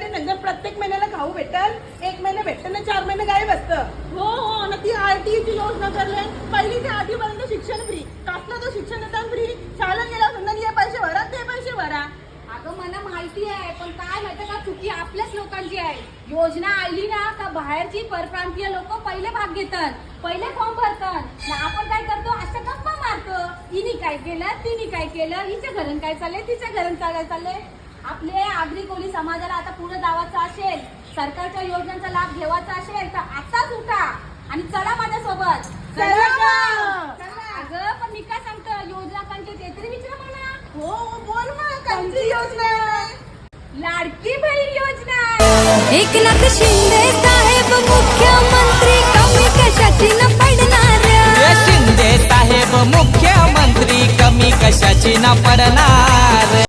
त्यांच्या प्रत्येक महिन्याला खाऊ भेटल? एक महिना भेटतं ना चार महिने गायब असतं. हो हो ना ती आरटीची योजना करले. पहिली ते आठवीपर्यंत शिक्षण फ्री कसलं तो शिक्षण फ्री शाळेत गेल्यावर समजा हे पैसे भरा ते पैसे भरा. अगं मला माहिती आहे पण काय माहिती का? चुकी आपल्याच लोकांची आहे. योजना आली ना का बाहेरची परप्रांतीय लोक पहिले भाग घेतात. पहिले फॉर्म भरतात. ना आपण काय करतो? अशा गप्पा मारतो. हिनी काय केलं तिने काय केलं? हिच्या घरून काय चाललंय? तिच्या घरून काय चाललंय. आपले आगरी कोळी समाजाला आता पुढे जावायचं असेल सरकारच्या योजनांचा लाभ घेवायचा असेल तर आताच उठा आणि चला माझ्यासोबत. अगं पण मी काय सांगतो? योजना कोणती ते तरी विचार मला हो हो, बोल मग कोणती योजना? लाडकी बहीण योजना. एकनाथ शिंदे साहेब मुख्यमंत्री कमी कशाची न पडणार शिंदे साहेब मुख्यमंत्री कमी कशाची ना पडणार?